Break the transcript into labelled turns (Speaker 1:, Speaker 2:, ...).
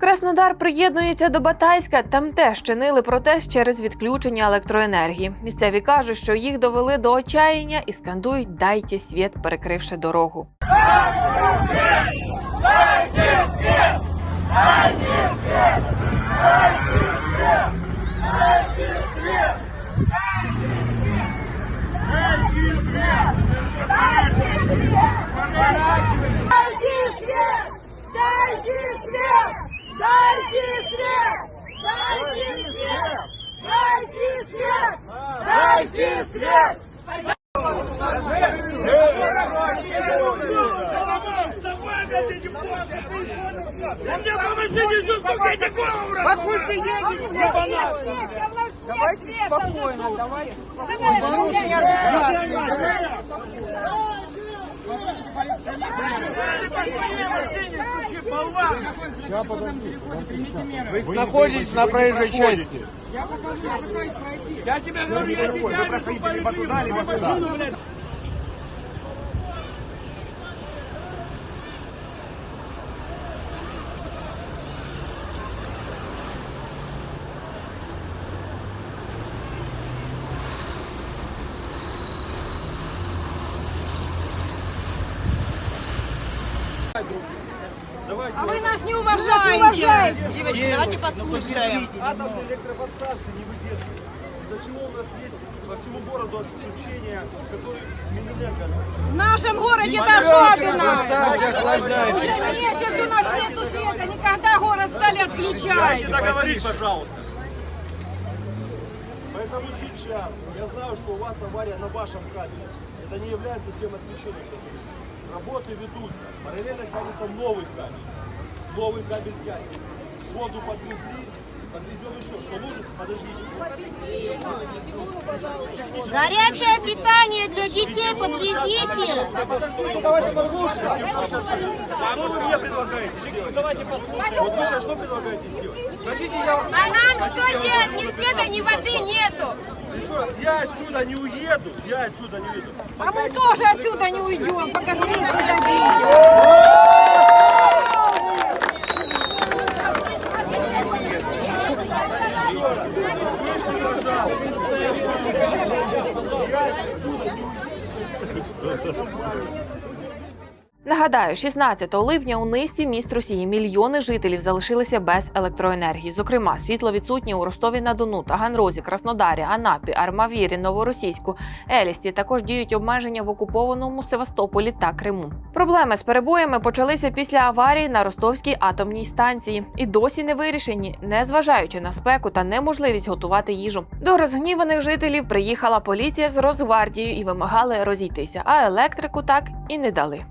Speaker 1: Краснодар приєднується до Батайська. Там теж чинили протест через відключення електроенергії. Місцеві кажуть, що їх довели до отчаяння і скандують Дайте світ, перекривши дорогу.
Speaker 2: Дайте свет! Давайте спокойно, давайте
Speaker 3: Вы находитесь на проезжей части.
Speaker 4: Я тебе говорю, я тебя либо либо туда, либо сюда.
Speaker 5: А вы нас не уважаете. Девочки, давайте послушаем.
Speaker 3: Атомные электроподстанции не выдерживают. Из-за чего у нас есть по всему городу отключения, которые Минэнерго
Speaker 5: В нашем городе это особенно. Уже месяц у нас нету света. Никогда город стали отключать.
Speaker 3: договорить, пожалуйста. Поэтому сейчас, я знаю, что у вас авария на вашем кабеле. Это не является тем отключением. Работы ведутся. Параллельно тянется новый кабель. Новый кабель тянет. Воду подвезли, подвезем еще. Что нужно? Подождите.
Speaker 6: Горячее питание для детей подвезите.
Speaker 3: Что вы мне предлагаете сделать? Давайте послушаем. Вот вы сейчас что предлагаете сделать? Хотите я вам...
Speaker 6: А нам что делать? Ни света, ни воды нету.
Speaker 3: Еще раз, я отсюда не уеду, я отсюда не уеду.
Speaker 5: А мы тоже отсюда не уйдем, Слышно, пожалуйста. Я Иисус.
Speaker 1: Нагадаю, 16 липня у низці міст Росії мільйони жителів залишилися без електроенергії. Зокрема, світло відсутнє у Ростові на Дону, Таганрозі, Краснодарі, Анапі, Армавірі, Новоросійську, Елісті. Також діють обмеження в окупованому Севастополі та Криму. Проблеми з перебоями почалися після аварії на Ростовській атомній станції і досі не вирішені, незважаючи на спеку та неможливість готувати їжу. До розгніваних жителів приїхала поліція з Росгвардією і вимагали розійтися, а електрику так і не дали.